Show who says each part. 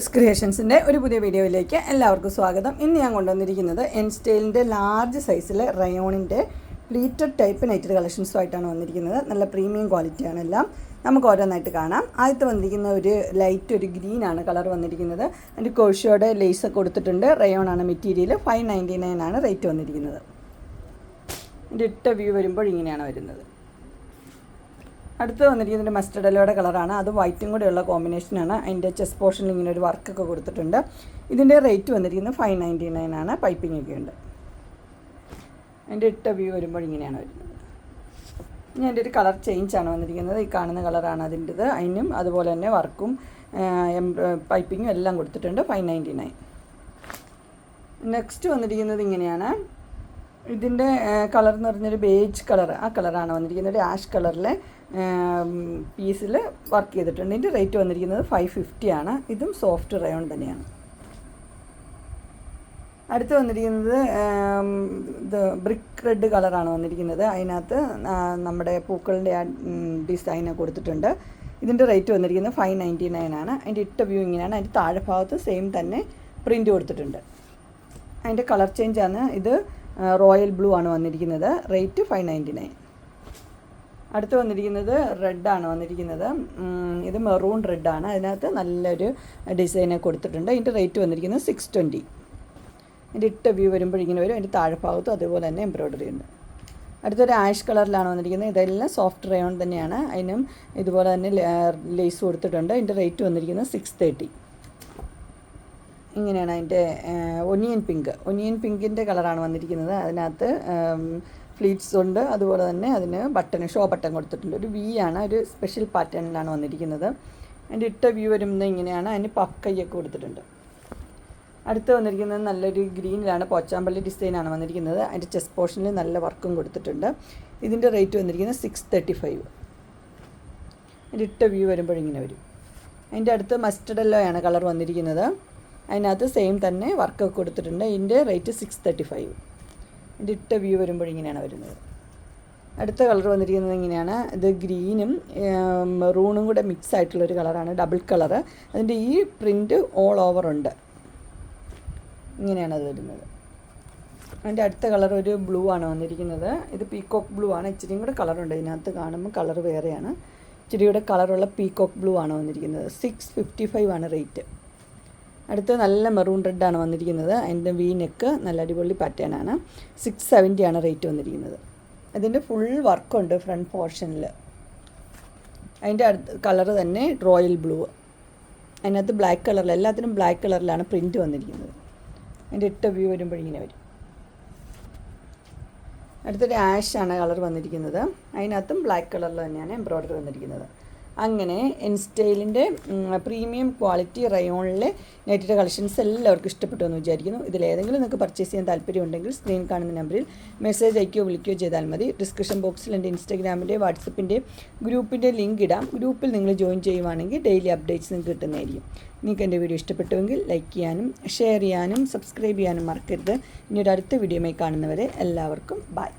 Speaker 1: Liz ക്രിയേഷൻസിന്റെ ഒരു പുതിയ വീഡിയോയിലേക്ക് എല്ലാവർക്കും സ്വാഗതം. ഇന്ന് ഞാൻ കൊണ്ടുവന്നിരിക്കുന്നത് എൻ സ്റ്റൈലിന്റെ ലാർജ് സൈസിലെ റയോണിന്റെ പ്ലീറ്റഡ് ടൈപ്പ് നൈറ്റഡ് കളക്ഷൻസുമായിട്ടാണ് വന്നിരിക്കുന്നത്. നല്ല പ്രീമിയം ക്വാളിറ്റിയാണ് എല്ലാം. നമുക്ക് ഓരോന്നായിട്ട് കാണാം. ആദ്യത്തെ വന്നിരിക്കുന്ന ഒരു ലൈറ്റ് ഒരു ഗ്രീൻ ആണ് കളർ വന്നിരിക്കുന്നത്. അതിന്റെ കോഴ്ചയോടെ ലേസ് കൊടുത്തിട്ടുണ്ട്. റയോൺ ആണ് മെറ്റീരിയൽ ഫൈവ് നയന്റി നയൻ ആണ് റേറ്റ് വന്നിരിക്കുന്നത്. ഇതിന്റെ ഇട്ട വ്യൂ വരുമ്പോൾ ഇങ്ങനെയാണ് വരുന്നത്. അടുത്ത് വന്നിരിക്കുന്നത് മസ്റ്റർഡ് എല്ലോയുടെ കളറാണ് അത് വൈറ്റും കൂടെയുള്ള കോമ്പിനേഷനാണ് അതിന്റെ ചെസ് പോർഷനിൽ ഇങ്ങനെ ഒരു വർക്കൊക്കെ കൊടുത്തിട്ടുണ്ട്. ഇതിന്റെ റേറ്റ് വന്നിരിക്കുന്നത് ഫൈവ് നയന്റി നയൻ ആണ്. പൈപ്പിംഗ് ഒക്കെ ഉണ്ട്. അതിന്റെ ഇട്ട വ്യൂ വരുമ്പോൾ ഇങ്ങനെയാണ് വരുന്നത്. ഇനി അതിന്റെ ഒരു കളർ ചേഞ്ച് ആണ് വന്നിരിക്കുന്നത്. ഈ കാണുന്ന കളറാണ് അതിന്റെത്. അതിനും അതുപോലെ തന്നെ വർക്കും പൈപ്പിങ്ങും എല്ലാം കൊടുത്തിട്ടുണ്ട്. ഫൈവ് നയന്റി നയൻ നെക്സ്റ്റ് വന്നിരിക്കുന്നത് ഇങ്ങനെയാണ്. ഇതിന്റെ കളർ എന്ന് പറഞ്ഞൊരു ബേജ് കളർ ആ കളറാണ് വന്നിരിക്കുന്നത്. ഒരു ആഷ് കളറിലെ പീസിൽ വർക്ക് ചെയ്തിട്ടുണ്ട്. ഇതിന്റെ റേറ്റ് വന്നിരിക്കുന്നത് ഫൈവ് ഫിഫ്റ്റി ആണ്. ഇതും സോഫ്റ്റ് റയോൺ തന്നെയാണ്. അടുത്ത് വന്നിരിക്കുന്നത് ഇത് ബ്രിക്ക് റെഡ് കളറാണ് വന്നിരിക്കുന്നത്. അതിനകത്ത് നമ്മുടെ പൂക്കളുടെ ആ ഡിസൈന് കൊടുത്തിട്ടുണ്ട്. ഇതിന്റെ റേറ്റ് വന്നിരിക്കുന്നത് ഫൈവ് നയന്റി നയൻ ആണ്. അതിന്റെ ഇട്ട വ്യൂ ഇങ്ങനെയാണ്. അതിന്റെ താഴെ ഭാഗത്ത് സെയിം തന്നെ പ്രിന്റ് കൊടുത്തിട്ടുണ്ട്. അതിന്റെ കളർ ചേഞ്ചാണ് ഇത് റോയൽ ബ്ലൂ ആണ് വന്നിരിക്കുന്നത്. Rate five ninety nine. അടുത്ത് വന്നിരിക്കുന്നത് റെഡാണ് വന്നിരിക്കുന്നത്. ഇത് മെറൂൺ റെഡാണ് അതിനകത്ത് നല്ലൊരു ഡിസൈനെ കൊടുത്തിട്ടുണ്ട്. ഇതിന്റെ റേറ്റ് വന്നിരിക്കുന്നത് സിക്സ് ട്വന്റി. അതിന്റെ ഇട്ട വ്യൂ വരുമ്പോൾ ഇങ്ങനെ വരും. അതിന്റെ താഴ്ഭാഗത്തും അതുപോലെ തന്നെ എംബ്രോയ്ഡറി ഉണ്ട്. അടുത്തൊരു ആഷ് കളറിലാണ് വന്നിരിക്കുന്നത്. ഇതെല്ലാം സോഫ്റ്റ് റയോൺ തന്നെയാണ്. അതിനും ഇതുപോലെ തന്നെ ലേസ് കൊടുത്തിട്ടുണ്ട്. അതിന്റെ റേറ്റ് വന്നിരിക്കുന്നത് സിക്സ് തേർട്ടി. ഇങ്ങനെയാണ് അതിന്റെ ഒനിയൻ പിങ്ക്. ഒനിയൻ പിങ്കിന്റെ കളറാണ് വന്നിരിക്കുന്നത്. അതിനകത്ത് ഫ്ലീറ്റ്സ് ഉണ്ട്. അതുപോലെ തന്നെ അതിന് ബട്ടൺ ഷോ ബട്ടൺ കൊടുത്തിട്ടുണ്ട്. ഒരു വി ആണ്. ഒരു സ്പെഷ്യൽ പാറ്റേണിലാണ് വന്നിരിക്കുന്നത്. അതിന്റെ ഇട്ട വ്യൂ വരുന്നത് ഇങ്ങനെയാണ്. അതിന് പഫ് കൈയൊക്കെ കൊടുത്തിട്ടുണ്ട്. അടുത്ത് വന്നിരിക്കുന്നത് നല്ലൊരു ഗ്രീനിലാണ്. പോച്ചാമ്പള്ളി ഡിസൈനാണ് വന്നിരിക്കുന്നത്. അതിന്റെ ചെസ്റ്റ് പോർഷനിൽ നല്ല വർക്കും കൊടുത്തിട്ടുണ്ട്. ഇതിന്റെ റേറ്റ് വന്നിരിക്കുന്നത് സിക്സ് തേർട്ടി ഫൈവ്. അതിന്റെ ഇട്ട വ്യൂ വരുമ്പോഴിങ്ങനെ വരും. അതിന്റെ അടുത്ത് മസ്റ്റർഡ് എല്ലോ ആണ് കളർ വന്നിരിക്കുന്നത്. അതിനകത്ത് സെയിം തന്നെ വർക്കൊക്കെ കൊടുത്തിട്ടുണ്ട്. ഇതിന്റെ റേറ്റ് സിക്സ് തേർട്ടി ഫൈവ് ഇതിന്റെ ഇട്ട വ്യൂ വരുമ്പോൾ ഇങ്ങനെയാണ് വരുന്നത്. അടുത്ത കളർ വന്നിരിക്കുന്നത് ഇങ്ങനെയാണ്. ഇത് ഗ്രീനും മെറൂണും കൂടെ മിക്സ് ആയിട്ടുള്ളൊരു കളറാണ് ഡബിൾ കളർ അതിന്റെ ഈ പ്രിന്റ് ഓൾ ഓവർ ഉണ്ട്. ഇങ്ങനെയാണ് അത് വരുന്നത്. അതിന്റെ അടുത്ത കളർ ഒരു ബ്ലൂ ആണ് വന്നിരിക്കുന്നത്. ഇത് പീക്കോക്ക് ബ്ലൂ ആണ്. ഇച്ചിരിയും കൂടെ കളറുണ്ട് ഇതിനകത്ത് കാണുമ്പോൾ. കളർ വേറെയാണ്. ഇച്ചിരി കൂടെ കളറുള്ള പീക്കോക്ക് ബ്ലൂ ആണ് വന്നിരിക്കുന്നത്. സിക്സ് ഫിഫ്റ്റി ഫൈവ് ആണ് റേറ്റ് അടുത്ത് നല്ല മെറൂൺ റെഡാണ് വന്നിരിക്കുന്നത്. അതിന്റെ വി നെക്ക് നല്ല അടിപൊളി പാറ്റേൺ ആണ്. സിക്സ് സെവന്റി ആണ് റേറ്റ് വന്നിരിക്കുന്നത്. അതിന്റെ ഫുൾ വർക്കുണ്ട് ഫ്രണ്ട് പോർഷനിൽ അതിന്റെ അടുത്ത് കളറ് തന്നെ റോയൽ ബ്ലൂ അതിനകത്ത് ബ്ലാക്ക് കളറിൽ എല്ലാത്തിനും ബ്ലാക്ക് കളറിലാണ് പ്രിന്റ് വന്നിരിക്കുന്നത്. അതിന്റെ ഇട്ട വ്യൂ വരുമ്പോൾ ഇങ്ങനെ വരും. അടുത്തൊരു ആഷാണ് കളർ വന്നിരിക്കുന്നത്. അതിനകത്തും ബ്ലാക്ക് കളറിൽ തന്നെയാണ് എംബ്രോയ്ഡറി വന്നിരിക്കുന്നത്. അങ്ങനെ എൻസ്റ്റൈലിന്റെ പ്രീമിയം ക്വാളിറ്റി റയോണിലെ നെറ്റിന്റെ കളക്ഷൻസ് എല്ലാവർക്കും ഇഷ്ടപ്പെട്ടു എന്ന് വിചാരിക്കുന്നു. ഇതിലേതെങ്കിലും നിങ്ങൾക്ക് പർച്ചേസ് ചെയ്യാൻ താല്പര്യമുണ്ടെങ്കിൽ സ്ക്രീൻ കാണുന്ന നമ്പറിൽ മെസ്സേജ് അയക്കുകയോ വിളിക്കുകയോ ചെയ്താൽ മതി. ഡിസ്ക്രിപ്ഷൻ ബോക്സിൽ എന്റെ ഇൻസ്റ്റാഗ്രാമിന്റെ വാട്സപ്പിന്റെ ഗ്രൂപ്പിന്റെ ലിങ്ക് ഇടാം. ഗ്രൂപ്പിൽ നിങ്ങൾ ജോയിൻ ചെയ്യുവാണെങ്കിൽ ഡെയിലി അപ്ഡേറ്റ്സ് നിങ്ങൾക്ക് കിട്ടുന്നതായിരിക്കും. നിങ്ങൾക്ക് എന്റെ വീഡിയോ ഇഷ്ടപ്പെട്ടുവെങ്കിൽ ലൈക്ക് ചെയ്യാനും ഷെയർ ചെയ്യാനും സബ്സ്ക്രൈബ് ചെയ്യാനും മറക്കരുത്. ഇനി ഒരു അടുത്ത വീഡിയോയുമായി കാണുന്നവരെ എല്ലാവർക്കും ബൈ